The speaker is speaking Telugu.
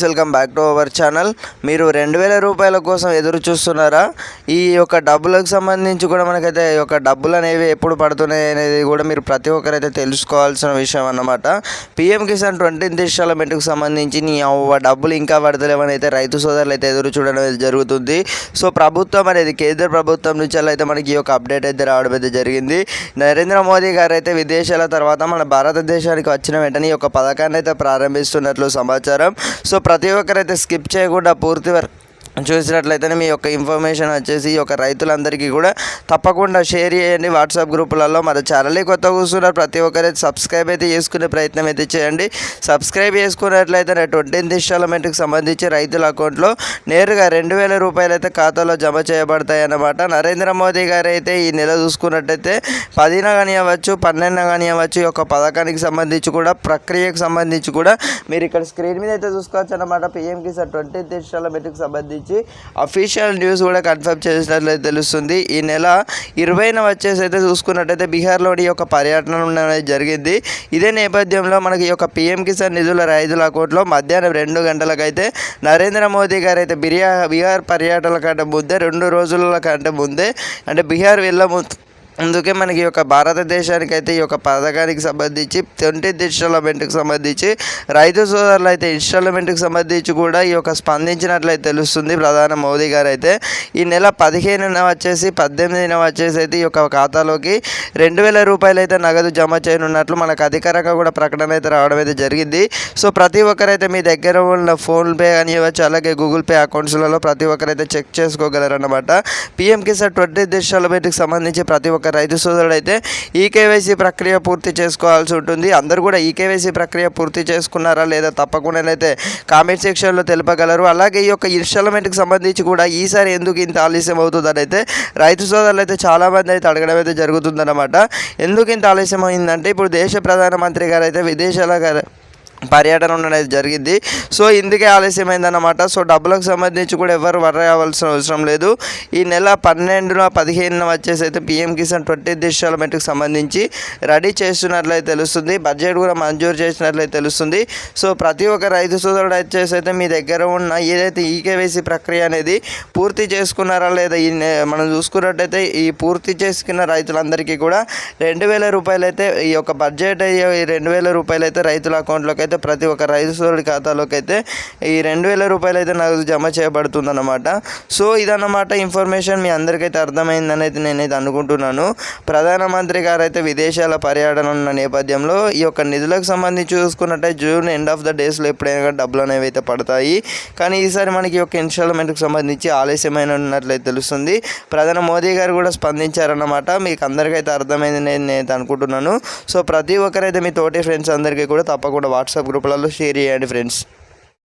Welcome back to our channel మీరు రెండు వేల రూపాయల కోసం ఎదురు చూస్తున్నారా? ఈ యొక్క డబ్బులకు సంబంధించి కూడా మనకైతే ఈ యొక్క డబ్బులు అనేవి ఎప్పుడు పడుతున్నాయి అనేది కూడా మీరు ప్రతి ఒక్కరైతే తెలుసుకోవాల్సిన విషయం అన్నమాట. పిఎం కిసాన్ ట్వంటీ ఇన్స్టాల్మెంట్కి సంబంధించి నీ డబ్బులు ఇంకా పడతలేవని అయితే రైతు సోదరులు అయితే ఎదురు చూడడం అయితే జరుగుతుంది. సో ప్రభుత్వం అనేది కేంద్ర ప్రభుత్వం నుంచి అయితే మనకి ఈ యొక్క అప్డేట్ అయితే రావడం అయితే జరిగింది. నరేంద్ర మోదీ గారు అయితే విదేశాల తర్వాత మన భారతదేశానికి వచ్చిన వెంటనే ఈ యొక్క పథకాన్ని అయితే ప్రారంభిస్తున్నట్లు సమాచారం. సో ప్రతి ఒక్కరైతే స్కిప్ చేయకుండా పూర్తి వరకు చూసినట్లయితే మీ యొక్క ఇన్ఫర్మేషన్ వచ్చేసి ఈ యొక్క రైతులందరికీ కూడా తప్పకుండా షేర్ చేయండి. వాట్సాప్ గ్రూపులలో మన ఛానల్ని కొత్త కూర్చున్నారు. ప్రతి ఒక్కరైతే సబ్స్క్రైబ్ అయితే చేసుకునే ప్రయత్నం అయితే చేయండి. సబ్స్క్రైబ్ చేసుకున్నట్లయితే ట్వంటీ ఇన్స్టాల్మెంట్కి సంబంధించి రైతుల అకౌంట్లో నేరుగా రెండు వేల రూపాయలు అయితే ఖాతాలో జమ చేయబడతాయి అన్నమాట. నరేంద్ర మోదీ గారు అయితే ఈ నెల చూసుకున్నట్టయితే పదిన కానివ్వచ్చు పన్నెండున కానివ్వచ్చు ఈ యొక్క పథకానికి సంబంధించి కూడా ప్రక్రియకు సంబంధించి కూడా మీరు ఇక్కడ స్క్రీన్ మీద అయితే చూసుకోవచ్చు అన్నమాట. పిఎం కిసాన్ ట్వంటీ ఇన్స్టాల్మెంట్కి సంబంధించి అఫీషియల్ న్యూస్ కూడా కన్ఫర్మ్ చేసినట్లయితే తెలుస్తుంది. ఈ నెల ఇరవైన వచ్చేసి అయితే చూసుకున్నట్టయితే బీహార్లోని ఈ యొక్క పర్యటన అనేది జరిగింది. ఇదే నేపథ్యంలో మనకి ఈ యొక్క పిఎం కిసాన్ నిధుల రైతుల అకౌంట్లో మధ్యాహ్నం రెండు గంటలకైతే నరేంద్ర మోదీ గారు అయితే బిరియా బీహార్ పర్యటన కంటే ముందే రెండు రోజుల కంటే ముందే అంటే బీహార్ వెళ్ళ అందుకే మనకి ఈ యొక్క భారతదేశానికి అయితే ఈ యొక్క పథకానికి సంబంధించి ట్వంటీ ఇన్స్టాల్మెంట్కి సంబంధించి రైతు సోదరులు అయితే ఇన్స్టాల్మెంట్కి సంబంధించి కూడా ఈ యొక్క స్పందించినట్లయితే తెలుస్తుంది ప్రధాని మోదీ గారు అయితే ఈ నెల పదిహేనున వచ్చేసి పద్దెనిమిదిన వచ్చేసి అయితే ఈ యొక్క ఖాతాలోకి రెండు వేల రూపాయలు అయితే నగదు జమ చేయనున్నట్లు మనకు అధికారంగా కూడా ప్రకటన అయితే రావడం అయితే జరిగింది. సో ప్రతి ఒక్కరైతే మీ దగ్గర ఉన్న ఫోన్పే కానివ్వచ్చు అలాగే గూగుల్ పే అకౌంట్స్లలో ప్రతి ఒక్కరైతే చెక్ చేసుకోగలరు అన్నమాట పిఎం కిసాన్ ట్వంటీ ఇన్స్టాల్మెంట్కి సంబంధించి ప్రతి ఒక్కరు రైతు సోదరుడు అయితే ఈ కేవైసీ ప్రక్రియ పూర్తి చేసుకోవాల్సి ఉంటుంది. అందరూ కూడా ఈ కేవైసీ ప్రక్రియ పూర్తి చేసుకున్నారా లేదా తప్పకుండా అయితే కామెంట్ సెక్షన్లో తెలుపగలరు. అలాగే ఈ యొక్క ఇన్స్టాల్మెంట్కి సంబంధించి కూడా ఈసారి ఎందుకు ఇంత ఆలస్యం అవుతుందని అయితే రైతు సోదరులు అయితే చాలామంది అయితే అడగడం అయితే జరుగుతుందన్నమాట. ఎందుకు ఇంత ఆలస్యం అయిందంటే ఇప్పుడు దేశ ప్రధానమంత్రి గారు అయితే విదేశాల గారు పర్యటన అనేది జరిగింది. సో ఇందుకే ఆలస్యమైందన్నమాట. సో డబ్బులకు సంబంధించి కూడా ఎవరు వర్ర అవ్వాల్సిన అవసరం లేదు. ఈ నెల పన్నెండున పదిహేనున వచ్చేసి అయితే పిఎం కిసాన్ ట్వంటీ ఇన్స్టాల్మెంట్కి సంబంధించి రెడీ చేస్తున్నట్లయితే తెలుస్తుంది. బడ్జెట్ కూడా మంజూరు చేసినట్లయితే తెలుస్తుంది. సో ప్రతి ఒక్క రైతు సోదరుడు వచ్చేసి అయితే మీ దగ్గర ఉన్న ఏదైతే ఈకేవైసీ ప్రక్రియ అనేది పూర్తి చేసుకున్నారా లేదా ఈ నె- మనం చూసుకున్నట్టయితే ఈ పూర్తి చేసుకున్న రైతులందరికీ కూడా రెండు వేల రూపాయలు అయితే ఈ యొక్క బడ్జెట్ అయ్యే ఈ రెండు వేల రూపాయలు అయితే రైతుల అకౌంట్లోకి అయితే ప్రతి ఒక్క రైతు సోదరుడి ఖాతాలోకి అయితే ఈ రెండు వేల రూపాయలు అయితే నగదు జమ చేయబడుతుందన్నమాట. సో ఇదన్నమాట ఇన్ఫర్మేషన్ మీ అందరికైతే అర్థమైందని అయితే నేనైతే అనుకుంటున్నాను. ప్రధానమంత్రి గారు అయితే విదేశాల పర్యటన ఉన్న నేపథ్యంలో ఈ యొక్క నిధులకు సంబంధించి చూసుకున్నట్టయితే జూన్ ఎండ్ ఆఫ్ ద డేస్లో ఎప్పుడైనా డబ్బులు అనేవి అయితే పడతాయి. కానీ ఈసారి మనకి ఈ యొక్క ఇన్స్టాల్మెంట్కి సంబంధించి ఆలస్యమైన ఉన్నట్లయితే తెలుస్తుంది. ప్రధాని మోదీ గారు కూడా స్పందించారన్నమాట. మీకు అందరికైతే అర్థమైంది నేను నేనైతే అనుకుంటున్నాను. సో ప్రతి ఒక్కరైతే మీ తోటి ఫ్రెండ్స్ అందరికీ కూడా తప్పకుండా వాట్సాప్ వాట్సాప్ గ్రూపులలో షేర్ చేయండి ఫ్రెండ్స్